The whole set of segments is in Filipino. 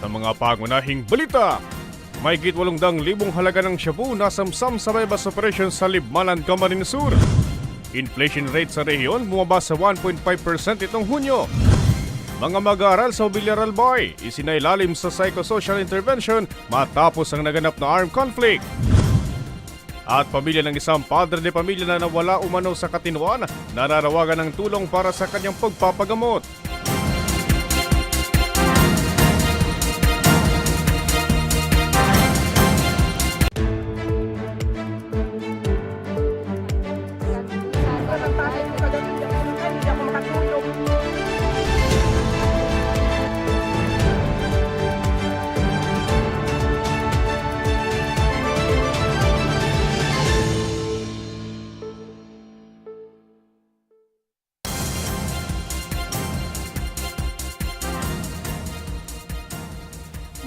Sa mga pangunahing balita, may git walong libong halaga ng shabu na samsam sa bypass operation sa Libmanan, Camarines Sur. Inflation rate sa rehiyon bumaba sa 1.5% itong Hunyo. Mga mag-aaral sa Villarreal Boy, isinailalim sa psychosocial intervention matapos ang naganap na armed conflict. At pamilya ng isang padre de pamilya na nawala umano sa katinuan, nararawagan ng tulong para sa kanyang pagpapagamot.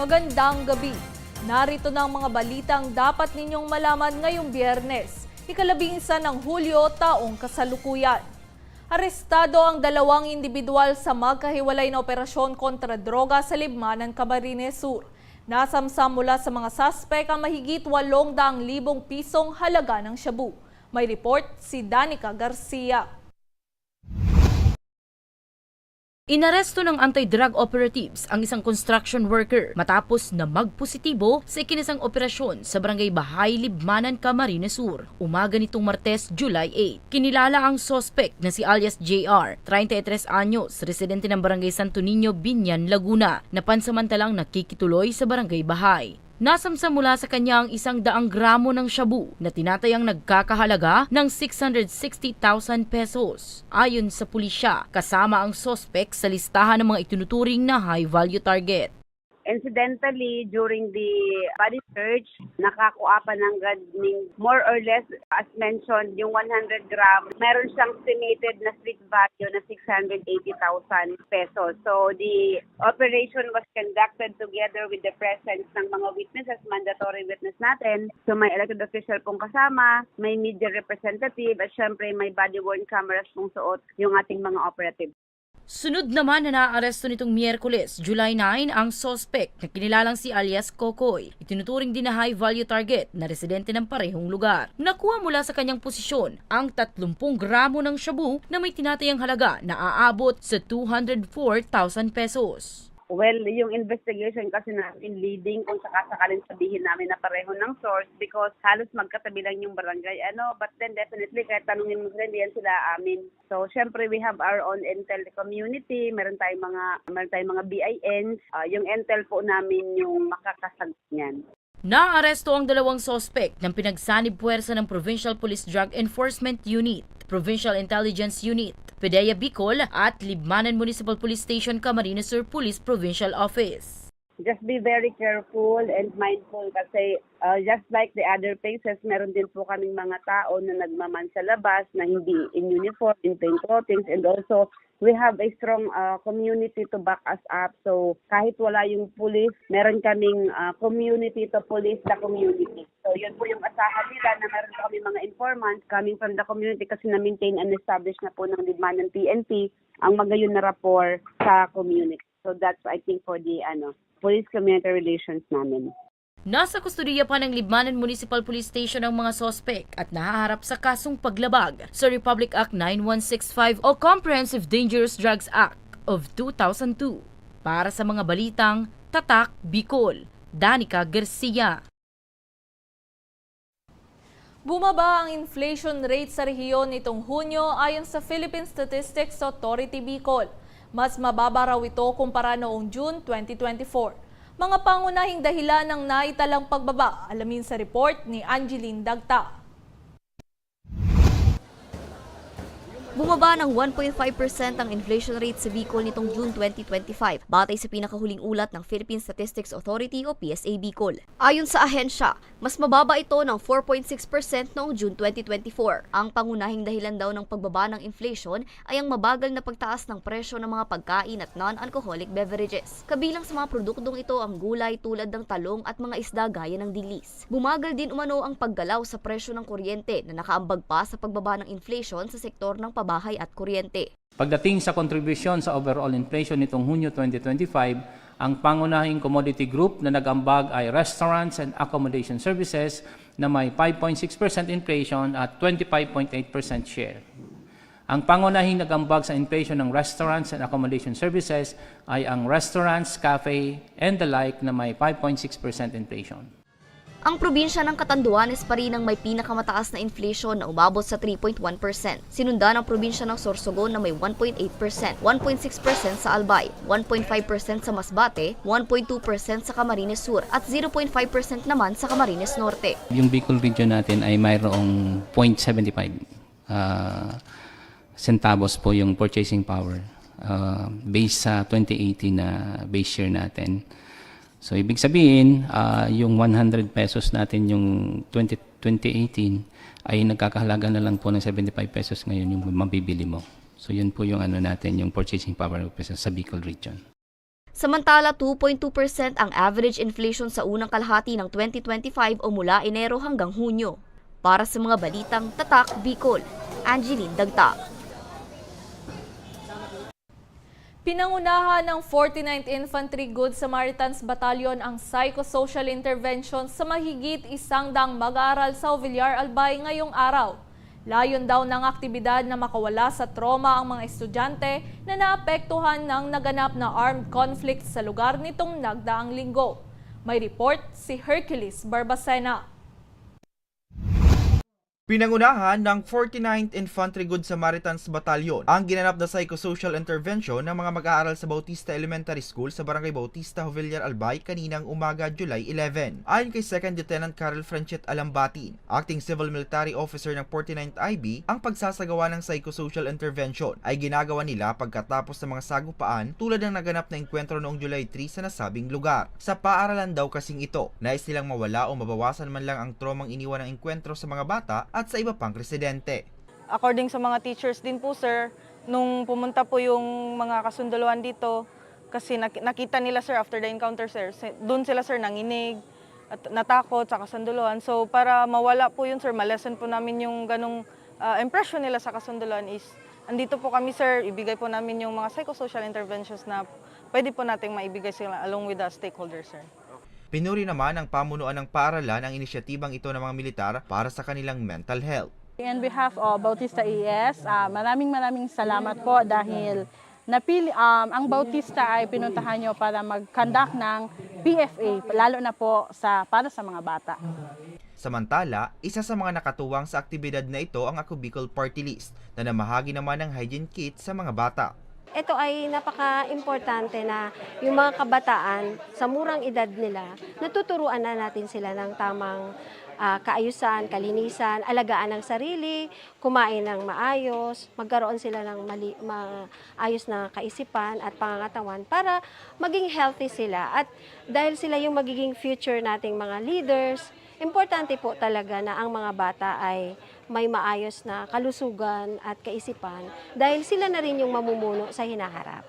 Magandang gabi. Narito na ang mga balitang dapat ninyong malaman ngayong biyernes, ikalabing isa ng Hulyo taong kasalukuyan. Arestado ang dalawang individual sa magkahiwalay na operasyon kontra droga sa Libmanan, Camarines Sur. Nasamsam mula sa mga suspek ang mahigit 800,000 pisong halaga ng shabu. May report si Danica Garcia. Inaresto ng anti-drug operatives ang isang construction worker matapos na magpositibo sa ikinasang operasyon sa barangay Bahay, Libmanan, Camarines Sur. Umaga nitong Martes, July 8. Kinilala ang suspect na si alias JR, 33 anyos, residente ng barangay Santo Niño, Binyan, Laguna, na pansamantalang nakikituloy sa barangay Bahay. Nasamsa mula sa kanya ang isang daang gramo ng shabu na tinatayang nagkakahalaga ng 660,000 pesos. Ayon sa pulisya, kasama ang sospek sa listahan ng mga itinuturing na high-value target. Incidentally, during the body search, nakakuha pa ng gadning more or less, as mentioned, yung 100 gram, meron siyang estimated na street value na 680,000 pesos. So, the operation was conducted together with the presence ng mga witnesses, mandatory witness natin. So, may elected official pong kasama, may media representative, at syempre may body-worn cameras pong suot yung ating mga operative. Sunod naman na naaresto nitong Miyerkules, July 9, ang sospek na kinilalang si alias Kokoy. Itinuturing din na high-value target na residente ng parehong lugar. Nakuha mula sa kanyang posisyon ang 30 gramo ng shabu na may tinatayang halaga na aabot sa 204,000 pesos. Well, yung investigation kasi namin leading kung sakasakalin sabihin namin na pareho ng source because halos magkatabi lang yung barangay. Ano, but then definitely kahit tanungin mo sila, yan sila amin. So, syempre we have our own intel community, meron tayong mga meron tayong mga BINs. Ah, yung intel po namin yung makakasagot niyan. Naaresto ang dalawang sospek ng pinagsanib puwersa ng Provincial Police Drug Enforcement Unit, Provincial Intelligence Unit, PDEA Bicol at Libmanan Municipal Police Station Camarines Sur Police Provincial Office. Just be very careful and mindful kasi uh, just like the other places, meron din po kaming mga tao na nagmaman sa labas na hindi in uniform, in plain clothing, and also we have a strong uh, community to back us up. So kahit wala yung police, meron kaming uh, community to police the community. So yun po yung asahan nila na meron kami mga informants coming from the community kasi na-maintain and establish na po ng Lidmanan PNP ang magayon na rapport sa community. So that's I think for the ano police community relations namin. Nasa kustudiya pa ng Libmanan Municipal Police Station ang mga sospek at nahaharap sa kasong paglabag sa Republic Act 9165 o Comprehensive Dangerous Drugs Act of 2002. Para sa mga balitang Tatak Bicol, Danica Garcia. Bumaba ang inflation rate sa rehiyon nitong Hunyo ayon sa Philippine Statistics Authority Bicol. Mas mababa raw ito kumpara noong June 2024. Mga pangunahing dahilan ng naitalang pagbaba, alamin sa report ni Angeline Dagta. Bumaba ng 1.5% ang inflation rate sa Bicol nitong June 2025 batay sa pinakahuling ulat ng Philippine Statistics Authority o PSA Bicol. Ayon sa ahensya, mas mababa ito ng 4.6% noong June 2024. Ang pangunahing dahilan daw ng pagbaba ng inflation ay ang mabagal na pagtaas ng presyo ng mga pagkain at non-alcoholic beverages. Kabilang sa mga produktong ito ang gulay tulad ng talong at mga isda gaya ng dilis. Bumagal din umano ang paggalaw sa presyo ng kuryente na nakaambag pa sa pagbaba ng inflation sa sektor ng pabahay at kuryente. Pagdating sa kontribusyon sa overall inflation nitong Hunyo 2025, Ang pangunahing commodity group na nagambag ay restaurants and accommodation services na may 5.6% inflation at 25.8% share. Ang pangunahing nagambag sa inflation ng restaurants and accommodation services ay ang restaurants, cafe, and the like na may 5.6% inflation. Ang probinsya ng Catanduanes pa rin ang may pinakamataas na inflation na umabot sa 3.1%. Sinundan ang probinsya ng Sorsogon na may 1.8%, 1.6% sa Albay, 1.5% sa Masbate, 1.2% sa Camarines Sur at 0.5% naman sa Camarines Norte. Yung Bicol region natin ay mayroong 0.75 ah, centavos po yung purchasing power ah, based sa 2018 na base year natin. So ibig sabihin, ah, yung 100 pesos natin yung 20, 2018 ay nagkakahalaga na lang po ng 75 pesos ngayon yung mabibili mo. So yun po yung ano natin, yung purchasing power sa Bicol region. Samantala, 2.2% ang average inflation sa unang kalahati ng 2025 o mula Enero hanggang Hunyo. Para sa mga balitang Tatak Bicol, Angeline Dagta. Pinangunahan ng 49th Infantry Good Samaritans Battalion ang psychosocial intervention sa mahigit isang daang mag-aaral sa Villar Albay ngayong araw. Layon daw ng aktibidad na makawala sa trauma ang mga estudyante na naapektuhan ng naganap na armed conflict sa lugar nitong nagdaang linggo. May report si Hercules Barbacena. Pinangunahan ng 49th Infantry Good Samaritans Battalion ang ginanap na psychosocial intervention ng mga mag-aaral sa Bautista Elementary School sa Barangay Bautista, Jovellar, Albay kaninang umaga July 11. Ayon kay 2nd Lieutenant Carol Franchet Alambatin, Acting Civil Military Officer ng 49th IB, ang pagsasagawa ng psychosocial intervention ay ginagawa nila pagkatapos ng mga sagupaan tulad ng naganap na engkwentro noong July 3 sa nasabing lugar. Sa paaralan daw kasing ito, nais nilang mawala o mabawasan man lang ang tromang iniwan ng engkwentro sa mga bata at sa iba pang residente. according sa mga teachers din po sir, nung pumunta po yung mga kasunduluan dito, kasi nak- nakita nila sir after the encounter sir, si- doon sila sir nanginig, at natakot sa kasunduluan. So para mawala po yun sir, malesen po namin yung ganong ah, impression nila sa kasunduluan is, andito po kami sir, ibigay po namin yung mga psychosocial interventions na pwede po nating maibigay sila along with the stakeholders sir. Pinuri naman ng pamunuan ng paaralan ang inisyatibang ito ng mga militar para sa kanilang mental health. In behalf of Bautista ES, ah, maraming maraming salamat po dahil napili, um, ang Bautista ay pinuntahan nyo para mag-conduct ng PFA, lalo na po sa, para sa mga bata. Samantala, isa sa mga nakatuwang sa aktibidad na ito ang Ako Bicol Party List na namahagi naman ng hygiene kit sa mga bata. Ito ay napaka-importante na yung mga kabataan sa murang edad nila, natuturuan na natin sila ng tamang ah, kaayusan, kalinisan, alagaan ng sarili, kumain ng maayos, magkaroon sila ng mali, maayos na kaisipan at pangangatawan para maging healthy sila. At dahil sila yung magiging future nating mga leaders, importante po talaga na ang mga bata ay may maayos na kalusugan at kaisipan dahil sila na rin yung mamumuno sa hinaharap.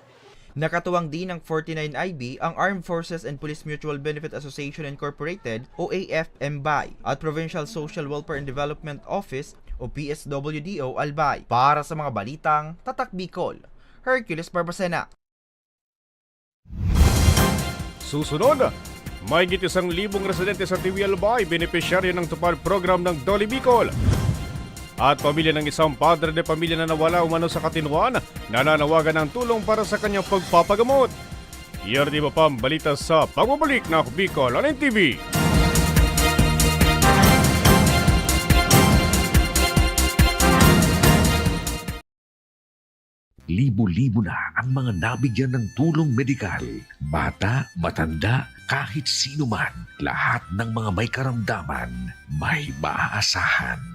Nakatuwang din ng 49IB ang Armed Forces and Police Mutual Benefit Association Incorporated o AFMBI at Provincial Social Welfare and Development Office o PSWDO Albay para sa mga balitang Tatak Bicol. Hercules Barbacena. Susunod, may isang libong residente sa TV Albay benepisyaryo ng tupad program ng Dolly Bicol. At pamilya ng isang padre de pamilya na nawala umano sa Katinuan, nananawagan ng tulong para sa kanyang pagpapagamot. Yardi ba pang balita sa pagbabalik ng Bicol on TV. Libo-libo na ang mga nabigyan ng tulong medikal. Bata, matanda, kahit sino man, lahat ng mga may karamdaman, may maaasahan.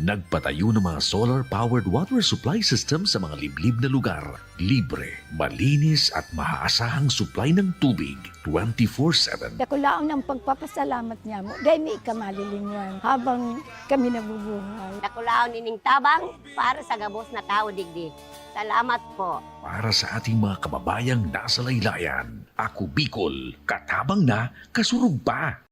Nagpatayo ng mga solar-powered water supply system sa mga liblib na lugar. Libre, malinis at maaasahang supply ng tubig 24-7. Dakulaon ang pagpapasalamat niya mo. Dahil may kamalilinguan habang kami nabubuhay. Nakulaon ining tabang para sa gabos na tao digdi. Salamat po. Para sa ating mga kababayang nasa laylayan, ako Bicol, katabang na, kasurug pa.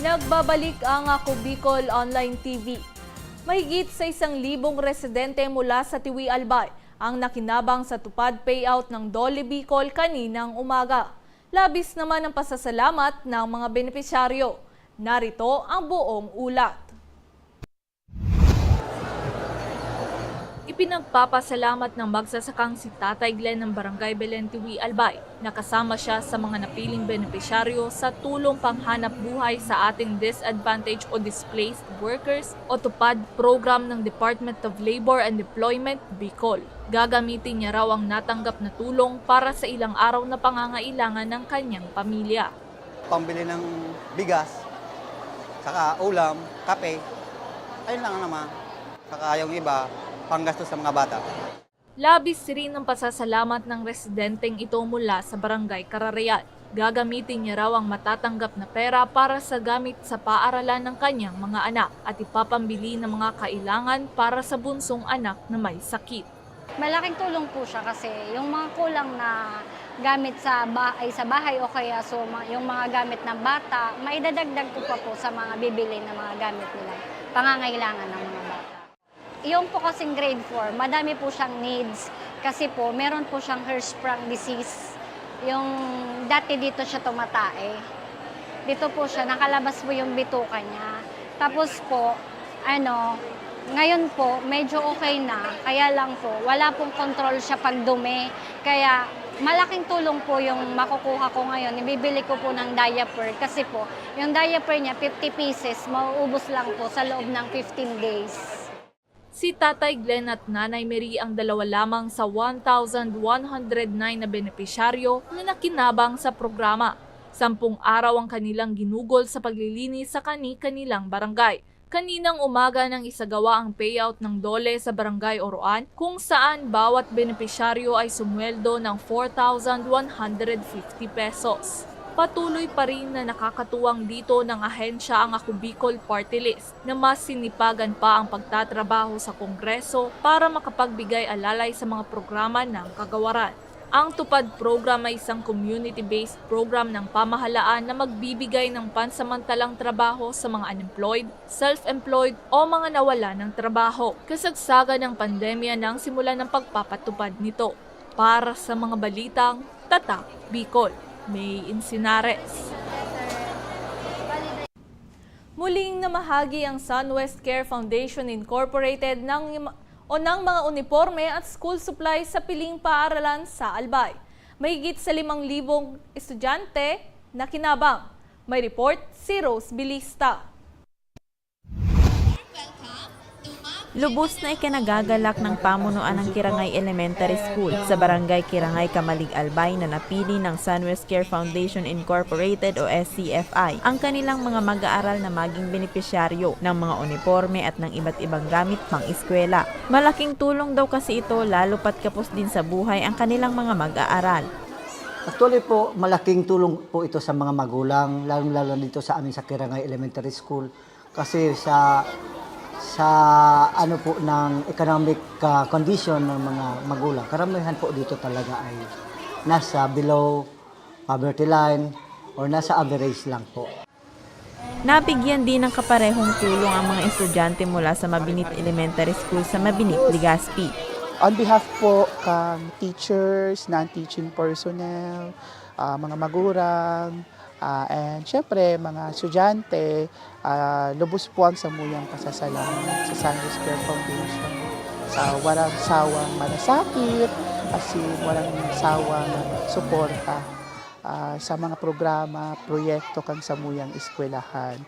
Nagbabalik ang Ako Bicol Online TV. Mahigit sa isang libong residente mula sa Tiwi Albay ang nakinabang sa tupad payout ng Dole Bicol kaninang umaga. Labis naman ang pasasalamat ng mga benepisyaryo. Narito ang buong ulat. Ipinagpapasalamat ng magsasakang si Tatay Glenn ng Barangay Belentiwi Albay na kasama siya sa mga napiling benepisyaryo sa tulong panghanap buhay sa ating disadvantaged o displaced workers o tupad program ng Department of Labor and Employment, Bicol. Gagamitin niya raw ang natanggap na tulong para sa ilang araw na pangangailangan ng kanyang pamilya. pambili ng bigas, saka ulam, kape, ayun lang naman. Saka yung iba, panggastos sa mga bata. Labis rin ang pasasalamat ng residenteng ito mula sa barangay Kararayan. Gagamitin niya raw ang matatanggap na pera para sa gamit sa paaralan ng kanyang mga anak at ipapambili ng mga kailangan para sa bunsong anak na may sakit. Malaking tulong po siya kasi yung mga kulang na gamit sa bahay, sa bahay o kaya so, yung mga gamit ng bata, maidadagdag ko pa po sa mga bibili ng mga gamit nila, pangangailangan ng mga. Yung po kasing grade 4, madami po siyang needs kasi po meron po siyang Hirschsprung disease. Yung dati dito siya tumatae. Dito po siya, nakalabas po yung bituka niya. Tapos po, ano, ngayon po, medyo okay na. Kaya lang po, wala pong control siya pag dumi. Kaya malaking tulong po yung makukuha ko ngayon. Ibibili ko po ng diaper kasi po, yung diaper niya, 50 pieces, mauubos lang po sa loob ng 15 days. Si Tatay Glenn at Nanay Mary ang dalawa lamang sa 1,109 na benepisyaryo na nakinabang sa programa. Sampung araw ang kanilang ginugol sa paglilinis sa kani-kanilang barangay. Kaninang umaga nang isagawa ang payout ng dole sa barangay Oroan kung saan bawat benepisyaryo ay sumweldo ng 4,150 pesos. Patuloy pa rin na nakakatuwang dito ng ahensya ang Ako Bicol Party List na mas sinipagan pa ang pagtatrabaho sa Kongreso para makapagbigay alalay sa mga programa ng kagawaran. Ang Tupad program ay isang community-based program ng pamahalaan na magbibigay ng pansamantalang trabaho sa mga unemployed, self-employed o mga nawala ng trabaho. Kasagsagan ng pandemya nang simula ng pagpapatupad nito. Para sa mga balitang Tatak Bicol, May Insinares. Muling namahagi ang Sunwest Care Foundation Incorporated ng o ng mga uniforme at school supplies sa piling paaralan sa Albay. Mahigit sa 5,000 estudyante na kinabang. May report si Rose Bilista. Lubos na ikinagagalak ng pamunuan ng Kirangay Elementary School sa Barangay Kirangay Kamalig Albay na napili ng Sunwest Care Foundation Incorporated o SCFI ang kanilang mga mag-aaral na maging benepisyaryo ng mga uniforme at ng iba't ibang gamit pang eskwela. Malaking tulong daw kasi ito lalo pat kapos din sa buhay ang kanilang mga mag-aaral. Actually po, malaking tulong po ito sa mga magulang, lalong-lalo dito sa amin sa Kirangay Elementary School. Kasi sa sa ano po ng economic uh, condition ng mga magulang, karamihan po dito talaga ay nasa below poverty line or nasa average lang po. Nabigyan din ng kaparehong tulong ang mga estudyante mula sa Mabinit Elementary School sa Mabinit, Legazpi. On behalf po kang teachers, non-teaching personnel, ah, mga magulang, ah, and syempre mga estudyante, ah, lubos po ang samuyang pasasalamat sa Sanders Care Foundation sa walang sawang malasakit, as in walang sawang suporta ah, sa mga programa, proyekto kang samuyang eskwelahan.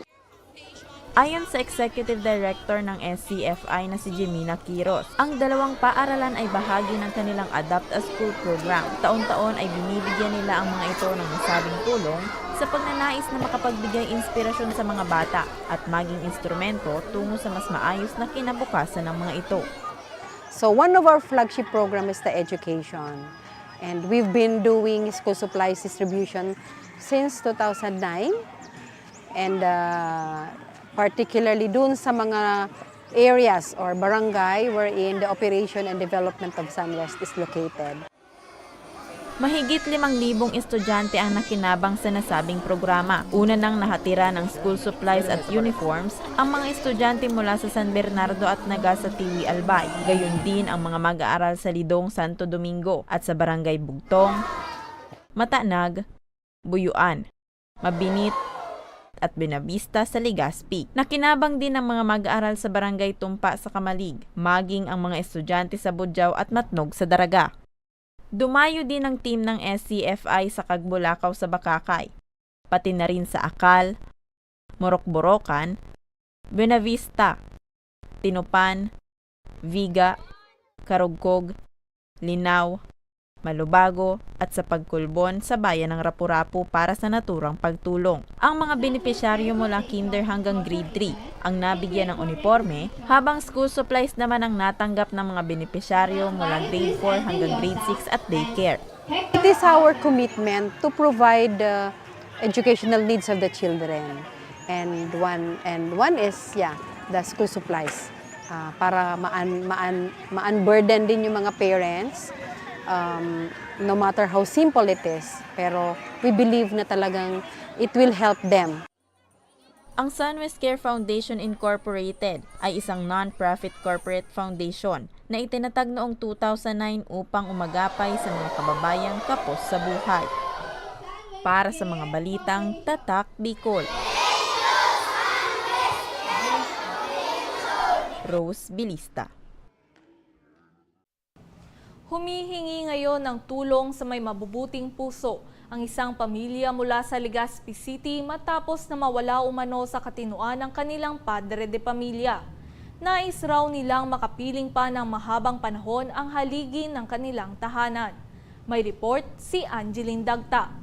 Ayon sa Executive Director ng SCFI na si Jemina Quiros, ang dalawang paaralan ay bahagi ng kanilang Adapt a School program. Taon-taon ay binibigyan nila ang mga ito ng nasabing tulong sa pagnanais na makapagbigay inspirasyon sa mga bata at maging instrumento tungo sa mas maayos na kinabukasan ng mga ito. So one of our flagship program is the education. And we've been doing school supplies distribution since 2009. And uh, particularly dun sa mga areas or barangay wherein the operation and development of Sunwest is located. Mahigit 5,000 estudyante ang nakinabang sa nasabing programa. Una nang nahatira ng school supplies at uniforms ang mga estudyante mula sa San Bernardo at Naga sa Tiwi Albay. Gayon din ang mga mag-aaral sa Lidong Santo Domingo at sa Barangay Bugtong, Matanag, Buyuan, Mabinit, at Benavista sa Legazpi. Nakinabang din ang mga mag-aaral sa Barangay Tumpa sa Kamalig, maging ang mga estudyante sa Budyaw at Matnog sa Daraga. Dumayo din ang team ng SCFI sa Kagbulakaw sa Bakakay, pati na rin sa Akal, Morokborokan, Buenavista, Tinupan, Viga, Karugkog, Linaw, Malubago at sa Pagkulbon sa bayan ng Rapurapu para sa naturang pagtulong. Ang mga benepisyaryo mula kinder hanggang grade 3 ang nabigyan ng uniforme, habang school supplies naman ang natanggap ng mga benepisyaryo mula grade 4 hanggang grade 6 at daycare. It is our commitment to provide the educational needs of the children. And one and one is yeah, the school supplies. Ah, para maan maan maan-burden din yung mga parents um, no matter how simple it is. Pero we believe na talagang it will help them. Ang Sunwest Care Foundation Incorporated ay isang non-profit corporate foundation na itinatag noong 2009 upang umagapay sa mga kababayang kapos sa buhay. Para sa mga balitang Tatak Bicol. Rose Bilista Humihingi ngayon ng tulong sa may mabubuting puso ang isang pamilya mula sa Legazpi City matapos na mawala umano sa katinuan ng kanilang padre de pamilya. Nais raw nilang makapiling pa ng mahabang panahon ang haligi ng kanilang tahanan. May report si Angeline Dagta.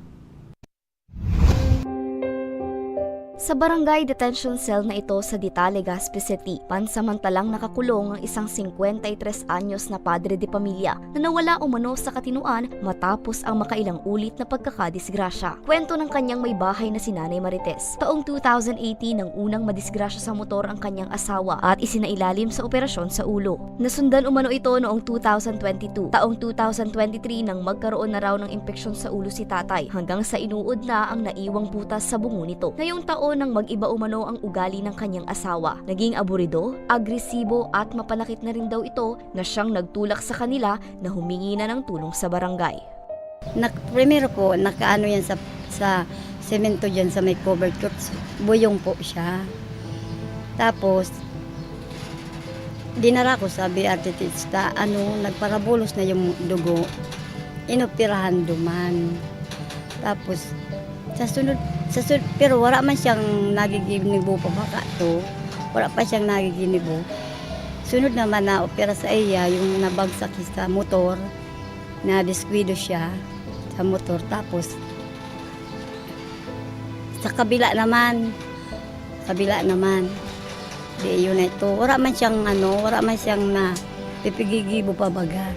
Sa barangay detention cell na ito sa Dita, Legazpi City, pansamantalang nakakulong ang isang 53 anyos na padre de pamilya na nawala umano sa katinuan matapos ang makailang ulit na pagkakadisgrasya. Kwento ng kanyang may bahay na si Nanay Marites. Taong 2018 nang unang madisgrasya sa motor ang kanyang asawa at isinailalim sa operasyon sa ulo. Nasundan umano ito noong 2022. Taong 2023 nang magkaroon na raw ng impeksyon sa ulo si tatay hanggang sa inuod na ang naiwang butas sa bungo nito. Ngayong taon nang mag-iba umano ang ugali ng kanyang asawa. Naging aburido, agresibo at mapanakit na rin daw ito na siyang nagtulak sa kanila na humingi na ng tulong sa barangay. Nak, primero po, nakaano yan sa, sa semento dyan sa may covered court. Buyong po siya. Tapos, dinara ko sa artista, ano, nagparabulos na yung dugo. inoperahan duman. Tapos, sa sunod, sa sunod, pero wala man siyang nagiginibo pa baka to. Wala pa siyang nagiginibo. Sunod naman na opera sa iya, yung nabagsak sa motor, na disquido siya sa motor. Tapos, sa kabila naman, kabila naman, di yun na ito. Wala man siyang ano, wala man siyang na pipigigibo pa baga.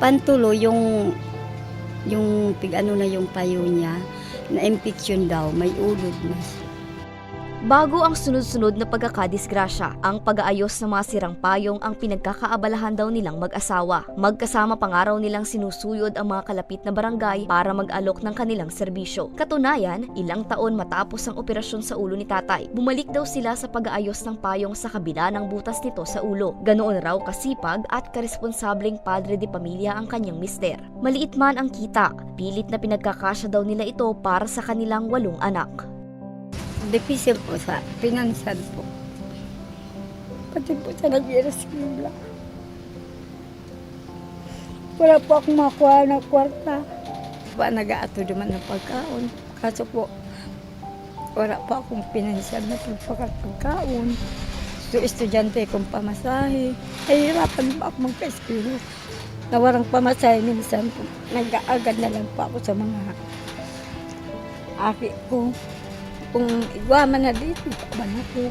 Pantulo yung yung pig ano na yung payo niya na infection daw, may ulod na. Bago ang sunod-sunod na pagkakadisgrasya, ang pag-aayos ng mga sirang payong ang pinagkakaabalahan daw nilang mag-asawa. Magkasama pangaraw nilang sinusuyod ang mga kalapit na barangay para mag-alok ng kanilang serbisyo. Katunayan, ilang taon matapos ang operasyon sa ulo ni tatay, bumalik daw sila sa pag-aayos ng payong sa kabila ng butas nito sa ulo. Ganoon raw kasipag at karesponsableng padre de pamilya ang kanyang mister. Maliit man ang kita, pilit na pinagkakasya daw nila ito para sa kanilang walong anak. Difícil po sa pinansyal po. Pati po sa nag-ireskwela. Wala po akong makuha na kwarta. Pa nag-aato naman ng pagkaon. Kaso po, wala po akong pinansyal na pagkakaon. So, estudyante kong pamasahe. Nahihirapan po ako magka-eskwela. Na warang pamasahe minsan. Nag-aagad na lang po ako sa mga aki ko. Kung igwaman na dito, ba na po.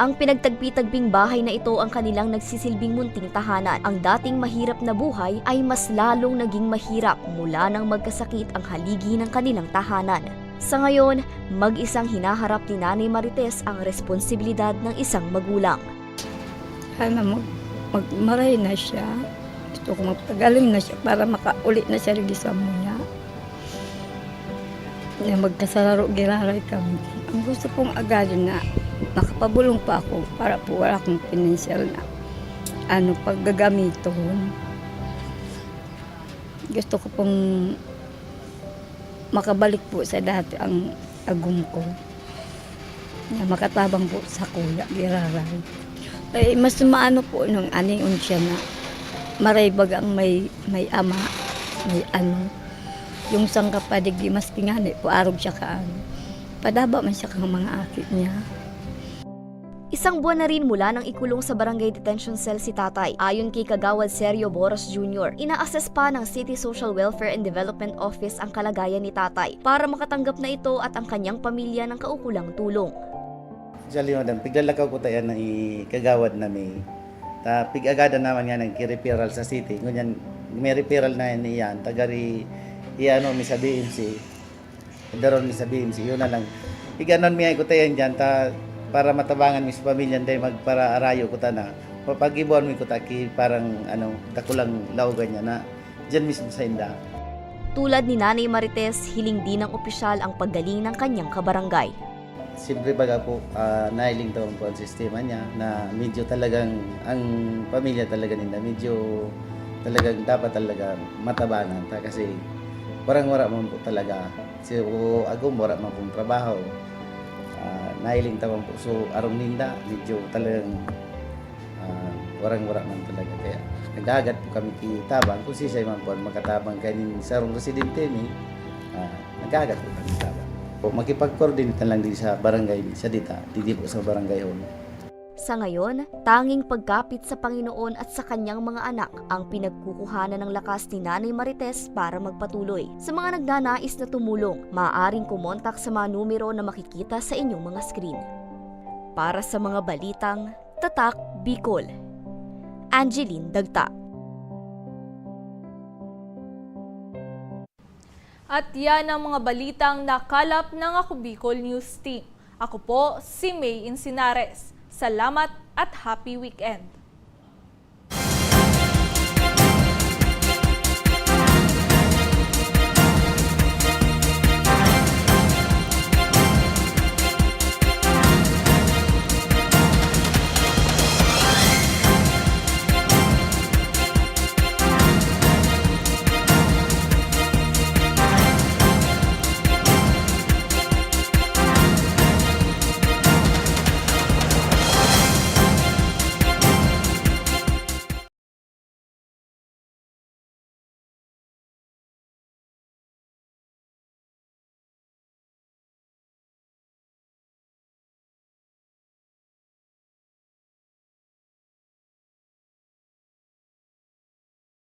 Ang pinagtagpi-tagbing bahay na ito ang kanilang nagsisilbing munting tahanan. Ang dating mahirap na buhay ay mas lalong naging mahirap mula nang magkasakit ang haligi ng kanilang tahanan. Sa ngayon, mag-isang hinaharap ni Nanay Marites ang responsibilidad ng isang magulang. Sana mag, magmaray na siya. Gusto ko magpagaling na siya para makauli na siya rin sa muna. Na magkasalaro giraray kami. Ang gusto kong agad na makapabulong pa ako para po wala akong financial na ano paggagamiton. Gusto ko pong makabalik po sa dati ang agum ko. Na makatabang po sa kuya, giraray. Eh, mas maano po nung anion siya na maraybag ang may, may ama, may ano. Yung sang kapadig di mas pingani po arog siya kaano. Padaba man siya kang mga akit niya. Isang buwan na rin mula nang ikulong sa barangay detention cell si tatay. Ayon kay Kagawad Sergio Boros Jr., ina-assess pa ng City Social Welfare and Development Office ang kalagayan ni tatay para makatanggap na ito at ang kanyang pamilya ng kaukulang tulong. Jali madam, piglalakaw ko tayo na ikagawad na may ta pigagada naman nga ng referral sa city. Ngunyan, may referral na yan iyan. Iano mi sa BMC. Daron mi sa BMC. Yun na lang. Iganon mi ay ko tayo dyan. Ta, para matabangan mi sa pamilya day magpara arayo ko ta na. Papagibuan mi ko ta ki parang ano, takulang lawgan niya na dyan mismo sa inda. Tulad ni Nanay Marites, hiling din ng opisyal ang paggaling ng kanyang kabarangay. Siyempre baga po, uh, nailing daw po ang sistema niya na medyo talagang, ang pamilya talaga nila, medyo talagang dapat talaga matabangan. Ta, kasi parang wala man po talaga. Si o agom wala man pong trabaho. Uh, nailing tawang po. So arong ninda, medyo talagang uh, warang wala man talaga. Kaya nagagat po kami kitabang. Kung sisay man po makatabang kanin sa arong residente ni, uh, nagagat po kami tabang po makipag-coordinate na lang din sa barangay sa dita, didi po sa barangay hall. Sa ngayon, tanging pagkapit sa Panginoon at sa kanyang mga anak ang pinagkukuhanan ng lakas ni Nanay Marites para magpatuloy. Sa mga nagnanais na tumulong, maaaring kumontak sa mga numero na makikita sa inyong mga screen. Para sa mga balitang Tatak Bicol, Angeline Dagta. At yan ang mga balitang nakalap ng Ako Bicol News Team. Ako po si May Insinares. Salamat at happy weekend!